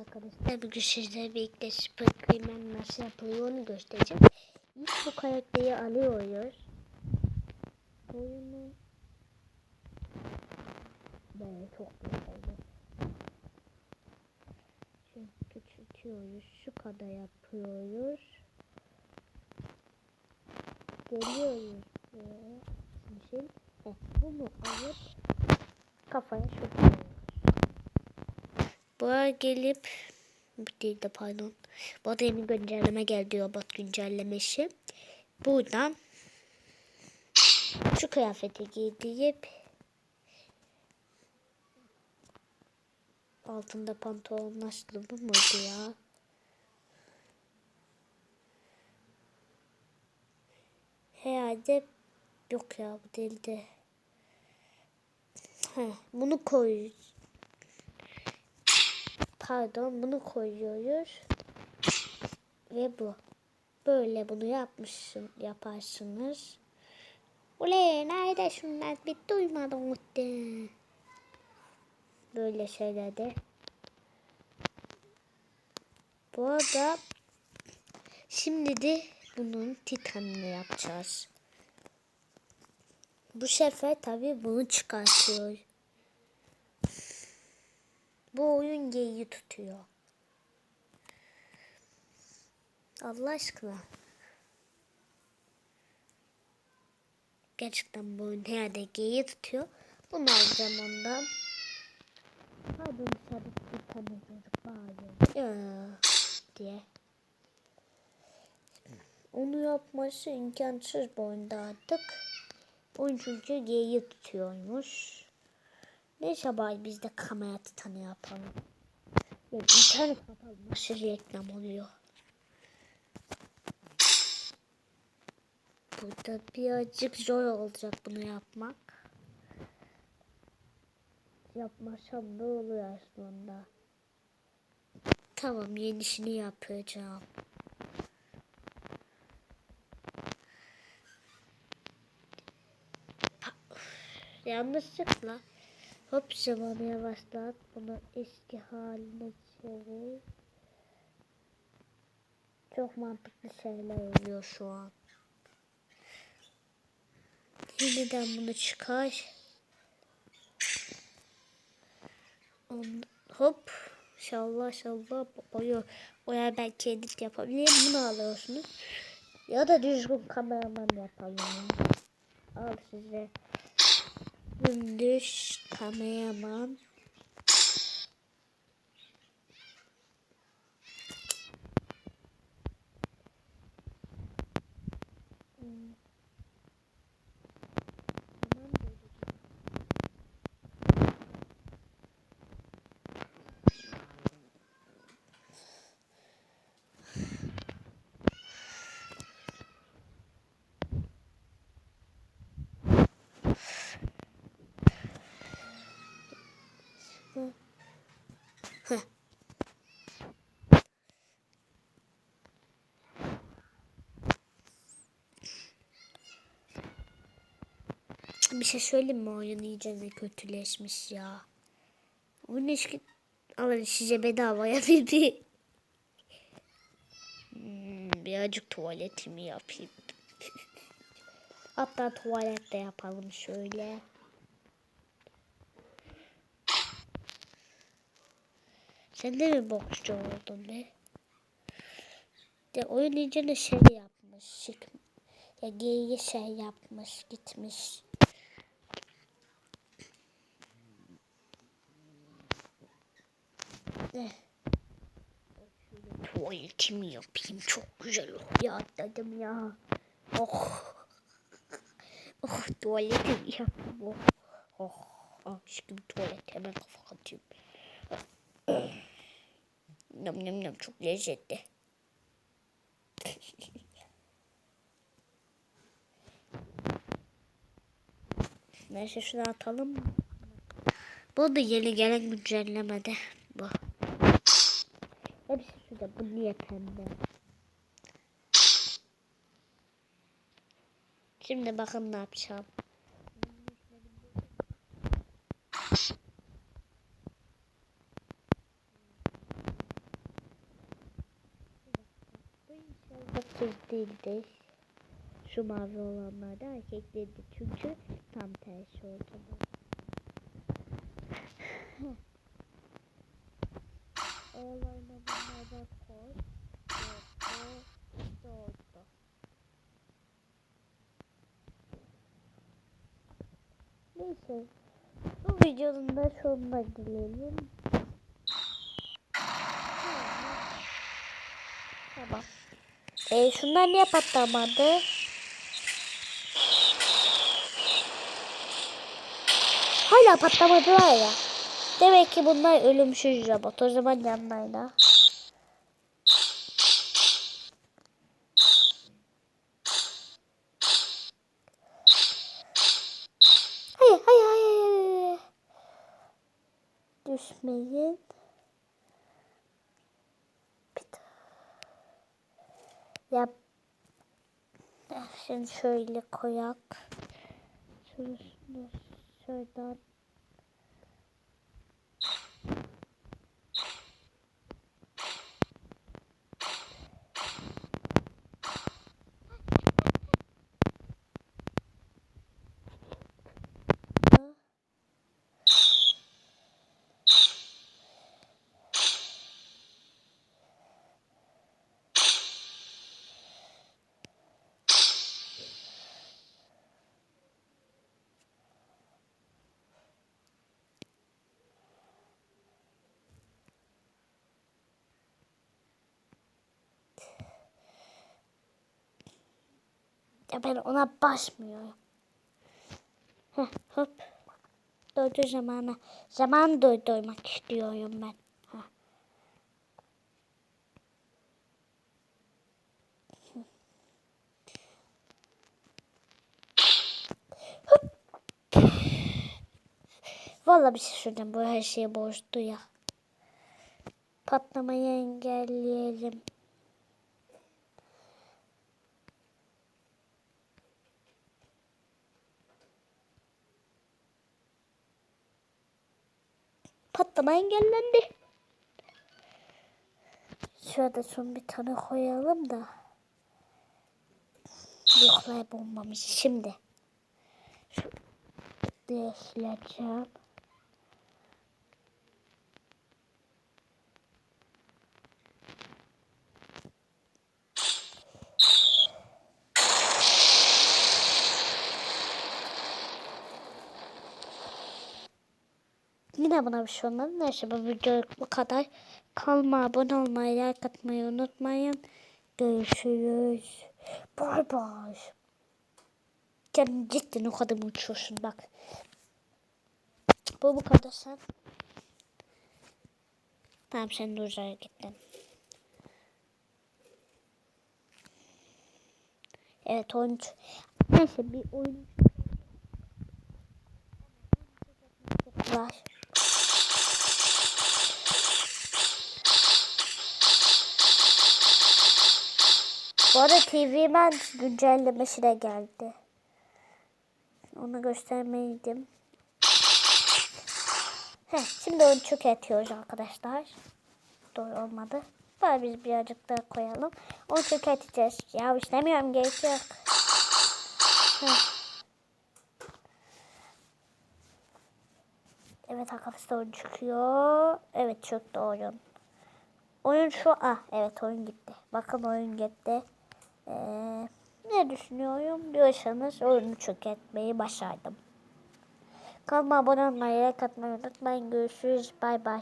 Arkadaşlar bugün sizlerle birlikte Spiderman nasıl yapılıyor göstereceğim. İlk bu karakteri alıyoruz. Oyunu böyle çok büyük oldu. Şunu küçültüyoruz. Şu kadar yapıyoruz. Geliyoruz buraya. Şimdi heh, bunu alıp kafaya sokuyoruz. Buraya gelip değil de pardon. Bu arada yeni güncelleme geldi robot güncellemesi. Buradan şu kıyafeti giydirip altında pantolon nasıl bu muydu ya? Herhalde yok ya bu değildi. Heh, bunu koy. Pardon bunu koyuyoruz. Ve bu. Böyle bunu yapmışsın, yaparsınız. Ule nerede şunlar bir duymadım muhtemelen. Böyle şeylerde. Bu arada şimdi de bunun titanını yapacağız. Bu sefer tabii bunu çıkartıyor. Bu oyun geyiği tutuyor. Allah aşkına. Gerçekten bu oyun herhalde geyiği tutuyor. Bunu alacağım ondan. Hadi dışarıda bir tane çocuk bağırıyor. Diye. Onu yapması imkansız bu oyunda artık. Oyun çünkü geyiği tutuyormuş. Neyse bari biz de kamera titanı yapalım. Ya internet kapalı nasıl reklam oluyor. Burada birazcık zor olacak bunu yapmak. Yapmasam da olur aslında. Tamam yenisini yapacağım. Yanlışlıkla Hop zamanı yavaşlat. Bunu eski haline çevir. Çok mantıklı şeyler oluyor şu an. Yeniden bunu çıkar. On, hop. İnşallah inşallah boyu boya belki edit yapabilirim. Bunu alıyorsunuz. Ya da düzgün kameraman yapalım. Al size. Gündüz kameraman. Bir şey söyleyeyim mi oyun iyice de kötüleşmiş ya. Oyun eski alın size bedavaya dedi. Hmm, birazcık tuvaletimi yapayım. Hatta tuvalette yapalım şöyle. Sen de mi boksçu oldun be? De oyun iyice de şey yapmış. Ya geyiği şey yapmış. Gitmiş. Eh. Tuvaletimi yapayım. Çok güzel oluyor. Atladım ya. Oh. Oh tuvaletimi yapayım. Oh. Oh. Aşkım tuvalet hemen kafa atayım. Nam nam nam çok lezzetli. Neyse şunu atalım. Bu da yeni gelen güncellemede. Bu niye pembe? Şimdi bakın ne yapacağım. kız değildi. Şu mavi olanlar da erkek değildi. Çünkü tam tersi oldu. Oğlan Neyse. Bu videonun da sonuna gelelim. Tamam. E şunlar niye patlamadı? Hala patlamadılar ya. Demek ki bunlar ölümsüz robot. O zaman yanlarına. Düşmeyin. Yap. Şimdi şöyle koyak. Şurasını şuradan. Ya ben ona basmıyorum. Heh, hop. Doydu zamana. Zaman doydurmak istiyorum ben. Heh. Hop. Vallahi bir şey söyleyeyim. Bu her şeye borçlu ya. Patlamayı engelleyelim. Patlama engellendi. Şurada son bir tane koyalım da. Yoklar bombamız şimdi. Şu değiştireceğim. Yine buna bir şey olmadı. Neyse bu video bu kadar. Kalma abone olmayı, like atmayı unutmayın. Görüşürüz. Bay bay. Sen cidden o kadar uçuyorsun bak. Bu bu kadar sen. Tamam sen de uzaya gittin. Evet oyuncu. Neyse bir oyun. Var. Bu arada TV Man geldi. Onu göstermeydim. Heh, şimdi onu çökertiyoruz arkadaşlar. Doğru olmadı. Bari biz birazcık daha koyalım. Onu çökerteceğiz. Ya istemiyorum gerek yok. Evet arkadaşlar oyun çıkıyor. Evet çöktü oyun. Oyun şu ah evet oyun gitti. Bakın oyun gitti. Ee, ne düşünüyorum diyorsanız oyunu çökertmeyi başardım. Kanalıma abone olmayı, like atmayı unutmayın. Görüşürüz. Bay bay.